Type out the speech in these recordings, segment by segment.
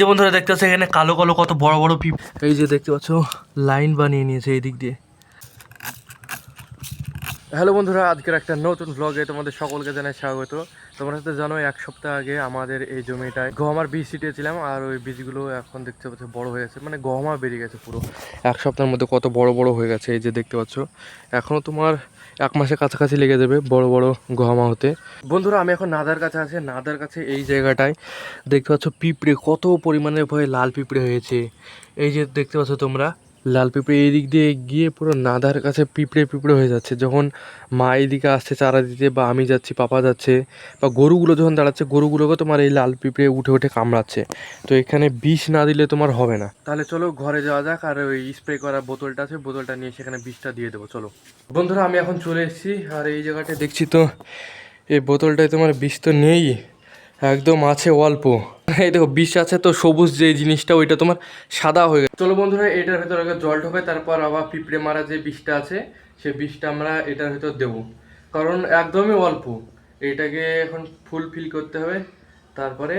যে বন্ধুরা দেখতে পাচ্ছ এখানে কালো কালো কত বড় বড় পিপ এই যে দেখতে পাচ্ছ, লাইন বানিয়ে নিয়েছে এই দিক দিয়ে। হ্যালো বন্ধুরা, আজকের একটা নতুন ব্লগে তোমাদের সকলকে জানাই স্বাগত। তোমরা সাথে জানো এক সপ্তাহ আগে আমাদের এই জমিটায় গহমার বীজ ছিটিয়েছিলাম, আর ওই বীজগুলো এখন দেখতে পাচ্ছ বড় হয়ে গেছে মানে গহমা বেরিয়ে গেছে পুরো। এক সপ্তাহের মধ্যে কত বড় বড় হয়ে গেছে, এই যে দেখতে পাচ্ছ। এখনও তোমার এক মাসের কাছাকাছি লেগে যাবে বড় বড় গহমা হতে। বন্ধুরা, আমি এখন নাদার কাছে আছি, নাদার কাছে এই জায়গাটায় দেখতে পাচ্ছ পিঁপড়ে, কত পরিমাণে ভয়ে লাল পিঁপড়ে হয়েছে। এই যে দেখতে পাচ্ছ তোমরা লাল পিঁপড়ে এই দিক দিয়ে গিয়ে পুরো নাদার কাছে পিঁপড়ে পিঁপড়ে হয়ে যাচ্ছে। যখন মা এইদিকে আসছে, চারা দিতে বা আমি যাচ্ছি, পাপা যাচ্ছে, বা গরুগুলো যখন দাঁড়াচ্ছে, গরুগুলোকে তোমার এই লাল পিঁপড়ে উঠে উঠে কামড়াচ্ছে। তো এখানে বিষ না দিলে তোমার হবে না। তাহলে চলো ঘরে যাওয়া যাক, আর ওই স্প্রে করা বোতলটা আছে, বোতলটা নিয়ে সেখানে বিষটা দিয়ে দেবো, চলো। বন্ধুরা, আমি এখন চলে এসেছি, আর এই জায়গাটায় দেখছি তো, এই বোতলটায় তোমার বিষ তো নেই, একদম আছে অল্প। এই দেখো, বিষ আছে তো, সবুজ যে জিনিসটা, ওইটা তোমার সাদা হয়ে গেছে। চলো বন্ধুরা, এটার ভেতরে আগে জল ঢোকে তারপর আবার পিঁপড়ে মারা যে বিষটা আছে সেই বিষটা আমরা এটার ভেতর দেবো। কারণ একদমই অল্প। এটাকে এখন ফুল ফিল করতে হবে, তারপরে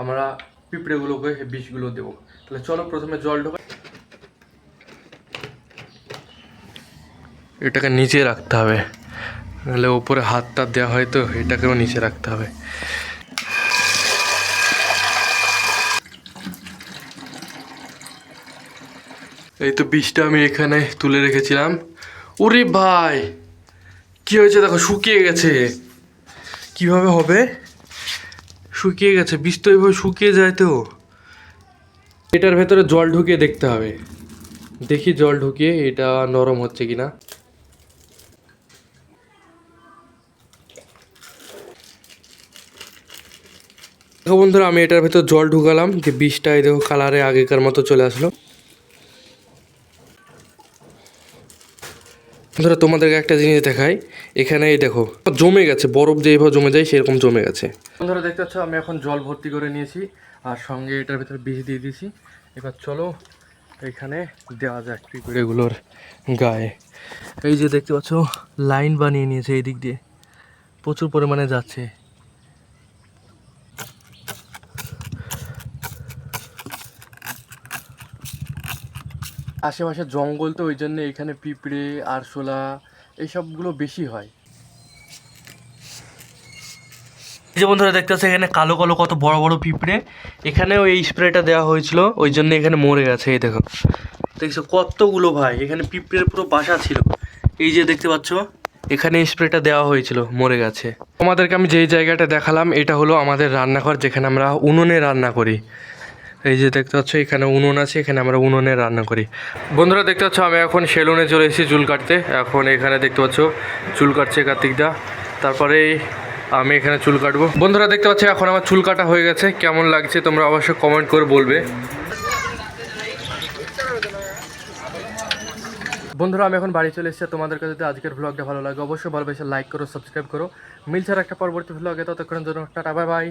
আমরা পিঁপড়েগুলোকে বিষগুলো দেবো। তাহলে চলো প্রথমে জল ঢোকে এটাকে নিচে রাখতে হবে। নাহলে উপরে হাতটা দেওয়া হয় তো, এটাকেও নিচে রাখতে হবে। এই তো বিষটা আমি এখানে তুলে রেখেছিলাম। ওরে ভাই, কি হয়েছে দেখো, শুকিয়ে গেছে। কীভাবে হবে? শুকিয়ে গেছে, বিষ তো এইভাবে শুকিয়ে যায় তো। এটার ভেতরে জল ঢুকিয়ে দেখতে হবে। দেখি জল ঢুকিয়ে এটা নরম হচ্ছে কিনা। দেখো বন্ধুরা, আমি এটার ভেতর জল ঢুকালাম, যে এই দেখো কালারে আগেকার মতো চলে আসলো। বন্ধুরা তোমাদেরকে একটা জিনিস দেখাই। এখানে এই দেখো, জমে গেছে, বরফ যেভাবে জমে যায় সেরকম জমে গেছে। ধরো দেখতে পাচ্ছ, আমি এখন জল ভর্তি করে নিয়েছি আর সঙ্গে এটার ভিতরে বিষ দিয়ে দিয়েছি। এবার চলো, এখানে দেওয়া যাক পিঁপড়েগুলোর গায়ে। এই যে দেখতে পাচ্ছ, লাইন বানিয়ে নিয়েছে এই দিক দিয়ে। প্রচুর পরিমাণে যাচ্ছে। আশেপাশে জঙ্গল তো ওই জন্য এখানে পিঁপড়ে, আরশোলা এইসবগুলো বেশি হয়। যে বন্ধুরা দেখতে পাচ্ছ এখানে কালো কালো কত বড় বড় পিঁপড়ে। এখানেও এই স্প্রেটা দেওয়া হয়েছিল ওই জন্য এখানে মরে গেছে, এই দেখো। দেখছ কতগুলো ভাই, এখানে পিঁপড়ের পুরো বাসা ছিল। এই যে দেখতে পাচ্ছ, এখানে স্প্রেটা দেওয়া হয়েছিল, মরে গেছে। তোমাদেরকে আমি যেই জায়গাটা দেখালাম, এটা হলো আমাদের রান্নাঘর, যেখানে আমরা উনুনে রান্না করি। এই যে দেখতে পাচ্ছ, এখানে উনুন আছে, এখানে আমরা উনুনে রান্না করি। বন্ধুরা, দেখতে পাচ্ছ, আমি এখন সেলুনে চলে এসেছি চুল কাটতে। এখন এখানে দেখতে পাচ্ছ, চুল কাটছে কার্তিকদা। তারপরে আমি এখানে চুল কাটবো। বন্ধুরা, দেখতে পাচ্ছ, এখন আমার চুল কাটা হয়ে গেছে। কেমন লাগছে তোমরা অবশ্যই কমেন্ট করে বলবে। বন্ধুরা, আমি এখন বাড়ি চলে এসেছি। তোমাদের কাছে যদি আজকের ব্লগটা ভালো লাগে, অবশ্যই ভালোবেসে লাইক করো সাবস্ক্রাইব করো। মিলছার একটা পরবর্তী ব্লগে ততক্ষণের জন্য টাটা বাই বাই